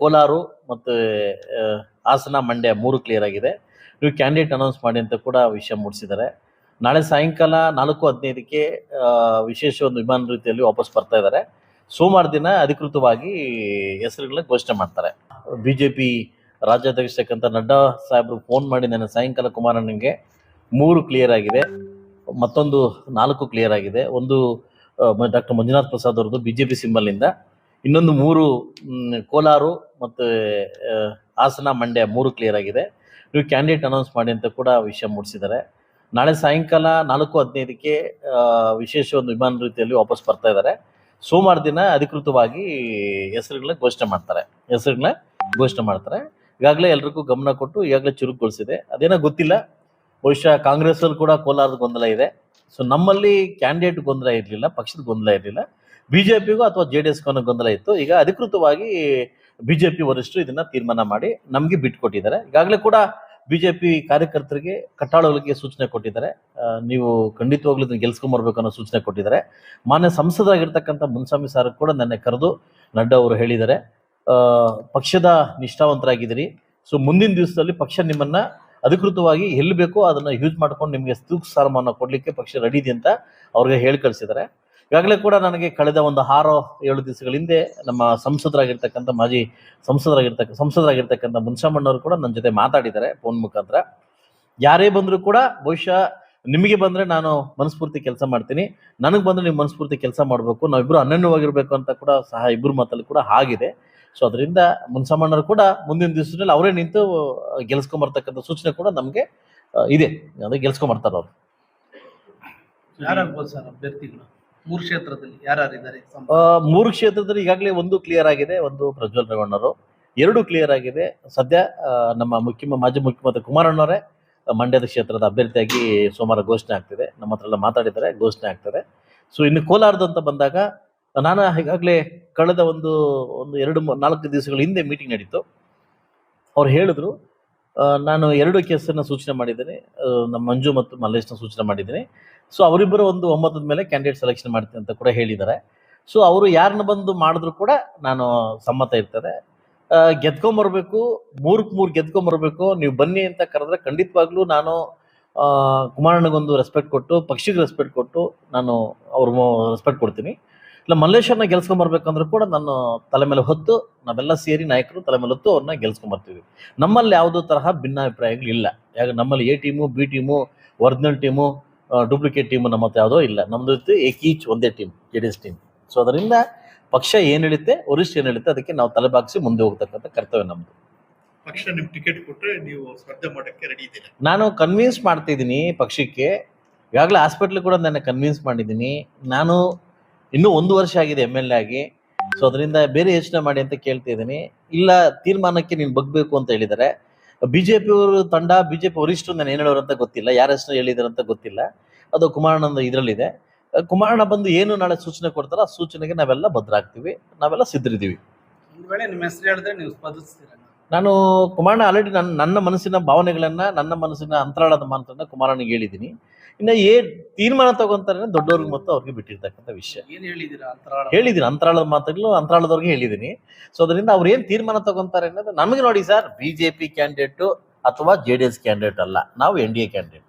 ಕೋಲಾರು ಮತ್ತು ಹಾಸನ ಮಂಡ್ಯ ಮೂರು ಕ್ಲಿಯರ್ ಆಗಿದೆ. ನೀವು ಕ್ಯಾಂಡಿಡೇಟ್ ಅನೌನ್ಸ್ ಮಾಡಿ ಅಂತ ಕೂಡ ವಿಷಯ ಮೂಡಿಸಿದ್ದಾರೆ ನಾಳೆ ಸಾಯಂಕಾಲ ನಾಲ್ಕು ಹದಿನೈದಕ್ಕೆ ವಿಶೇಷ ಒಂದು ವಿಮಾನ ರೀತಿಯಲ್ಲಿ ವಾಪಸ್ ಬರ್ತಾ ಇದ್ದಾರೆ ಸೋಮವಾರ ದಿನ ಅಧಿಕೃತವಾಗಿ ಹೆಸರುಗಳನ್ನ ಘೋಷಣೆ ಮಾಡ್ತಾರೆ. ಬಿ ಜೆ ಪಿ ರಾಜ್ಯಾಧ್ಯಕ್ಷಕ್ಕಂಥ ನಡ್ಡಾ ಸಾಹೇಬರು ಫೋನ್ ಮಾಡಿ ನನ್ನ ಸಾಯಂಕಾಲ ಕುಮಾರಣ್ಣನಿಗೆ ಮೂರು ಕ್ಲಿಯರ್ ಆಗಿದೆ. ಮತ್ತೊಂದು ನಾಲ್ಕು ಕ್ಲಿಯರ್ ಆಗಿದೆ. ಒಂದು ಡಾಕ್ಟರ್ ಮಂಜುನಾಥ್ ಪ್ರಸಾದ್ ಅವ್ರದ್ದು ಪಿ ಸಿಂಬಲ್ನಿಂದ ಇನ್ನೊಂದು ಮೂರು ಕೋಲಾರು ಮತ್ತು ಹಾಸನ ಮಂಡ್ಯ ಮೂರು ಕ್ಲಿಯರ್ ಆಗಿದೆ. ನೀವು ಕ್ಯಾಂಡಿಡೇಟ್ ಅನೌನ್ಸ್ ಮಾಡಿ ಅಂತ ಕೂಡ ವಿಷಯ ಮೂಡಿಸಿದ್ದಾರೆ. ನಾಳೆ ಸಾಯಂಕಾಲ ನಾಲ್ಕು ಹದಿನೈದಕ್ಕೆ ವಿಶೇಷ ಒಂದು ವಿಮಾನ ರೀತಿಯಲ್ಲಿ ವಾಪಸ್ ಬರ್ತಾ ಇದ್ದಾರೆ. ಸೋಮವಾರ ದಿನ ಅಧಿಕೃತವಾಗಿ ಹೆಸರುಗಳನ್ನ ಘೋಷಣೆ ಮಾಡ್ತಾರೆ. ಹೆಸರುಗಳನ್ನ ಘೋಷಣೆ ಮಾಡ್ತಾರೆ. ಈಗಾಗಲೇ ಎಲ್ರಿಗೂ ಗಮನ ಕೊಟ್ಟು ಈಗಾಗಲೇ ಚುರುಕುಗೊಳಿಸಿದೆ. ಅದೇನೋ ಗೊತ್ತಿಲ್ಲ. ಬಹುಶಃ ಕಾಂಗ್ರೆಸ್ ಅಲ್ಲಿ ಕೂಡ ಕೋಲಾರದ ಗೊಂದಲ ಇದೆ. ಸೊ ನಮ್ಮಲ್ಲಿ ಕ್ಯಾಂಡಿಡೇಟ್ ಗೊಂದಲ ಇರಲಿಲ್ಲ, ಪಕ್ಷದ ಗೊಂದಲ ಇರಲಿಲ್ಲ. ಬಿಜೆಪಿಗೂ ಅಥವಾ ಜೆ ಡಿ ಎಸ್ಗೂ ಗೊಂದಲ ಇತ್ತು. ಈಗ ಅಧಿಕೃತವಾಗಿ ಬಿಜೆಪಿ ವರಿಷ್ಠರು ಇದನ್ನ ತೀರ್ಮಾನ ಮಾಡಿ ನಮಗೆ ಬಿಟ್ಕೊಟ್ಟಿದ್ದಾರೆ ಈಗಾಗಲೇ ಕೂಡ ಬಿಜೆಪಿ ಕಾರ್ಯಕರ್ತರಿಗೆ ಕಟ್ಟಾಳುಗಳಿಗೆ ಸೂಚನೆ ಕೊಟ್ಟಿದ್ದಾರೆ. ನೀವು ಖಂಡಿತವಾಗ್ಲೂ ಇದನ್ನ ಗೆಲ್ಸ್ಕೊಂಬರ್ಬೇಕು ಅನ್ನೋ ಸೂಚನೆ ಕೊಟ್ಟಿದ್ದಾರೆ. ಮಾನ್ಯ ಸಂಸದರಾಗಿರ್ತಕ್ಕಂಥ ಮುನ್ಸ್ವಾಮಿ ಸಾರ್ ಕೂಡ ನನ್ನ ಕರೆದು ನಡ್ಡಾ ಅವರು ಹೇಳಿದ್ದಾರೆ. ಪಕ್ಷದ ನಿಷ್ಠಾವಂತರಾಗಿದ್ದೀರಿ. ಸೊ, ಮುಂದಿನ ದಿವಸದಲ್ಲಿ ಪಕ್ಷ ನಿಮ್ಮನ್ನ ಅಧಿಕೃತವಾಗಿ ಎಲ್ಲಿ ಬೇಕೋ ಅದನ್ನ ಯೂಸ್ ಮಾಡ್ಕೊಂಡು ನಿಮಗೆ ಸೂಕ್ತ ಸ್ಥಾನಮಾನ ಕೊಡ್ಲಿಕ್ಕೆ ಪಕ್ಷ ರೆಡಿ ಇದೆ ಅಂತ ಅವ್ರಿಗೆ ಹೇಳಿ ಕಳಿಸಿದ್ದಾರೆ ಈಗಾಗಲೇ ಕೂಡ ನನಗೆ ಕಳೆದ ಒಂದು ಆರು, ಏಳು ದಿವಸಗಳ ಹಿಂದೆ ನಮ್ಮ ಸಂಸದರಾಗಿರ್ತಕ್ಕಂಥ ಮಾಜಿ ಸಂಸದರಾಗಿರ್ತಕ್ಕ, ಸಂಸದರಾಗಿರ್ತಕ್ಕಂಥ ಮುನ್ಸಾಮಣ್ಣವರು ಕೂಡ ನನ್ನ ಜೊತೆ ಮಾತಾಡಿದ್ದಾರೆ ಫೋನ್ ಮುಖಾಂತರ. ಯಾರೇ ಬಂದರೂ ಕೂಡ ಬಹುಶಃ ನಿಮಗೆ ಬಂದ್ರೆ ನಾನು ಮನಸ್ಫೂರ್ತಿ ಕೆಲಸ ಮಾಡ್ತೀನಿ. ನನಗೆ ಬಂದ್ರೆ ನೀವು ಮನಸ್ಫೂರ್ತಿ ಕೆಲಸ ಮಾಡಬೇಕು. ನಾವಿಬ್ಬರು ಅನನ್ಯವಾಗಿರಬೇಕು ಅಂತ ಕೂಡ ಸಹ ಇಬ್ಬರು ಮಾತಲ್ಲಿ ಕೂಡ ಆಗಿದೆ. ಸೊ ಅದರಿಂದ ಮುನ್ಸಾಮಣ್ಣರು ಕೂಡ ಮುಂದಿನ ದಿವಸದಲ್ಲಿ ಅವರೇ ನಿಂತು ಗೆಲ್ಸ್ಕೊಂಬರ್ತಕ್ಕಂಥ ಸೂಚನೆ ಕೂಡ ನಮಗೆ ಇದೆ. ಅಂದರೆ ಗೆಲ್ಸ್ಕೊಂಬರ್ತಾರೆ ಅವರು. ಯಾರಾಗ್ಬೋದು ಸರ್ ಅಭ್ಯರ್ಥಿಗಳು? ಮೂರು ಕ್ಷೇತ್ರದಲ್ಲಿ ಯಾರ್ಯಾರಿದ್ದಾರೆ? ಮೂರು ಕ್ಷೇತ್ರದಲ್ಲಿ ಈಗಾಗಲೇ ಒಂದು ಕ್ಲಿಯರ್ ಆಗಿದೆ, ಒಂದು ಪ್ರಜ್ವಲ್ ರೇವಣ್ಣರು ಎರಡು ಕ್ಲಿಯರ್ ಆಗಿದೆ. ಸದ್ಯ ನಮ್ಮ ಮುಖ್ಯ ಮಾಜಿ ಮುಖ್ಯಮಂತ್ರಿ ಕುಮಾರಣ್ಣವರೇ, ಮಂಡ್ಯದ ಕ್ಷೇತ್ರದ ಅಭ್ಯರ್ಥಿಯಾಗಿ ಸೋಮವಾರ ಘೋಷಣೆ ಆಗ್ತಿದೆ. ನಮ್ಮ ಹತ್ರ ಎಲ್ಲ ಮಾತಾಡಿದ್ದಾರೆ, ಘೋಷಣೆ ಆಗ್ತದೆ. ಸೊ ಇನ್ನು ಕೋಲಾರದ ಅಂತ ಬಂದಾಗ, ನಾನು ಈಗಾಗಲೇ ಕಳೆದ ಒಂದು ಒಂದು ಎರಡು, ನಾಲ್ಕು ದಿವಸಗಳ ಹಿಂದೆ ಮೀಟಿಂಗ್ ನಡೀತು. ಅವ್ರು ಹೇಳಿದ್ರು ನಾನು ಎರಡು ಕೇಸನ್ನು ಸೂಚನೆ ಮಾಡಿದ್ದೇನೆ. ನಮ್ಮ ಮಂಜು ಮತ್ತು ಮಲ್ಲೇಶ್ನ ಸೂಚನೆ ಮಾಡಿದ್ದೀನಿ. ಸೊ ಅವರಿಬ್ಬರು ಒಂದು ಒಮ್ಮತದ ಮೇಲೆ ಕ್ಯಾಂಡಿಡೇಟ್ ಸೆಲೆಕ್ಷನ್ ಮಾಡ್ತೀನಿ ಅಂತ ಕೂಡ ಹೇಳಿದ್ದಾರೆ. ಸೊ ಅವರು ಯಾರನ್ನ ಬಂದು ಮಾಡಿದ್ರು ಕೂಡ ನಾನು ಸಮ್ಮತ ಇರ್ತದೆ ಗೆದ್ಕೊಂಬರ್ಬೇಕು ಮೂರಕ್ಕೆ ಮೂರು ಗೆದ್ಕೊಂಬರ್ಬೇಕು ನೀವು ಬನ್ನಿ ಅಂತ ಕರೆದ್ರೆ ಖಂಡಿತವಾಗ್ಲೂ ನಾನು ಕುಮಾರಣ್ಣಗೊಂದು ರೆಸ್ಪೆಕ್ಟ್ ಕೊಟ್ಟು, ಪಕ್ಷಿಗೆ ರೆಸ್ಪೆಕ್ಟ್ ಕೊಟ್ಟು ನಾನು ಅವ್ರ ರೆಸ್ಪೆಕ್ಟ್ ಕೊಡ್ತೀನಿ. ಇಲ್ಲ ಮಲ್ಲೇಶ್ವರನ ಗೆಲ್ಸ್ಕೊಂಬರ್ಬೇಕಂದ್ರೂ ಕೂಡ ನಾನು ತಲೆ ಮೇಲೆ ಹೊತ್ತು ನಾವೆಲ್ಲ ಸೇರಿ ನಾಯಕರು ತಲೆ ಮೇಲೆ ಹೊತ್ತು ಅವ್ರನ್ನ ಗೆಲ್ಸ್ಕೊಂಬರ್ತೀವಿ ನಮ್ಮಲ್ಲಿ ಯಾವುದೋ ತರಹ ಭಿನ್ನಾಭಿಪ್ರಾಯಗಳಿಲ್ಲ ಯಾಕೆ ನಮ್ಮಲ್ಲಿ A team B team original team duplicate team ನಮ್ಮ ಹತ್ರ ಯಾವುದೋ ಇಲ್ಲ. ನಮ್ದು ಇತ್ತು ಈಚ್ ಒಂದೇ team J D S team so ಅದರಿಂದ ಪಕ್ಷ ಏನು ಹೇಳುತ್ತೆ ವರಿಷ್ಠ ಏನು ಹೇಳುತ್ತೆ ಅದಕ್ಕೆ ನಾವು ತಲೆಬಾಗಿಸಿ ಮುಂದೆ ಹೋಗ್ತಕ್ಕಂಥ ಕರ್ತವ್ಯ ನಮ್ಮದು ಪಕ್ಷ ನಿಮ್ಗೆ ಟಿಕೆಟ್ ಕೊಟ್ಟರೆ ನೀವು ಸ್ಪರ್ಧೆ ಮಾಡಕ್ಕೆ ರೆಡಿ ಇದ್ದೀರಾ? ನಾನು ಕನ್ವಿನ್ಸ್ ಮಾಡ್ತಿದ್ದೀನಿ ಪಕ್ಷಕ್ಕೆ. ಈಗಾಗಲೇ ಹಾಸ್ಪಿಟ್ಲ್ ಕೂಡ ನನ್ನ ಕನ್ವಿನ್ಸ್ ಮಾಡಿದ್ದೀನಿ. ನಾನು ಇನ್ನೂ ಒಂದು ವರ್ಷ ಆಗಿದೆ ಎಂ ಎಲ್ ಆಗಿ. ಸೊ ಅದರಿಂದ ಬೇರೆ ಯೋಚನೆ ಮಾಡಿ ಅಂತ ಕೇಳ್ತಾ ಇದ್ದೀನಿ. ಇಲ್ಲ, ತೀರ್ಮಾನಕ್ಕೆ ನೀನು ಬಗ್ಬೇಕು ಅಂತ ಹೇಳಿದ್ದಾರೆ ಬಿಜೆಪಿ ಅವರು ತಂಡ ಬಿಜೆಪಿ ವರಿಷ್ಠರು ನಾನು ಏನು ಹೇಳೋರು ಅಂತ ಗೊತ್ತಿಲ್ಲ. ಯಾರ ಹೆಸರು ಹೇಳಿದಾರೆ ಅಂತ ಗೊತ್ತಿಲ್ಲ. ಅದು ಕುಮಾರಣ್ಣ ಇದರಲ್ಲಿದೆ. ಕುಮಾರಣ್ಣ ಬಂದು ಏನು ನಾಳೆ ಸೂಚನೆ ಕೊಡ್ತಾರೋ ಆ ಸೂಚನೆಗೆ ನಾವೆಲ್ಲ ಭದ್ರಾಗ್ತೀವಿ. ನಾವೆಲ್ಲ ಸಿದ್ಧರಿದ್ದೀವಿ. ನಿಮ್ಮ ಹೆಸರು ಹೇಳಿದ್ರೆ ನೀವು ಸ್ಪರ್ಧಿಸ್ತೀರ? ನಾನು ಕುಮಾರಣ್ಣ ಆಲ್ರೆಡಿ ನನ್ನ ನನ್ನ ಮನಸ್ಸಿನ ಭಾವನೆಗಳನ್ನ ನನ್ನ ಮನಸ್ಸಿನ ಅಂತರಾಳದ ಮಾತನ್ನ ಕುಮಾರನಿಗೆ ಹೇಳಿದ್ದೀನಿ. ಇನ್ನು ಏ ತೀರ್ಮಾನ ತಗೊಂತಾರೆ ದೊಡ್ಡವ್ರಿಗೆ ಮತ್ತು ಅವ್ರಿಗೆ ಬಿಟ್ಟಿರ್ತಕ್ಕಂಥ ವಿಷಯ. ಏನು ಹೇಳಿದೀರಾ ಅಂತರಾಳ? ಹೇಳಿದ್ದೀನಿ ಅಂತರಾಳದ ಮಾತುಗಳು ಅಂತರಾಳದವ್ರಿಗೆ ಹೇಳಿದ್ದೀನಿ ಸೊ ಅದರಿಂದ ಅವ್ರು ಏನು ತೀರ್ಮಾನ ತಗೊಂತಾರೆ ಅನ್ನೋದು ನಮಗೆ ನೋಡಿ ಸರ್ ಬಿಜೆಪಿ ಕ್ಯಾಂಡಿಡೇಟು ಅಥವಾ ಜೆ ಡಿ ಎಸ್ ಕ್ಯಾಂಡಿಡೇಟ್ ಅಲ್ಲ ನಾವು ಎನ್ ಡಿ ಎ ಕ್ಯಾಂಡಿಡೇಟ್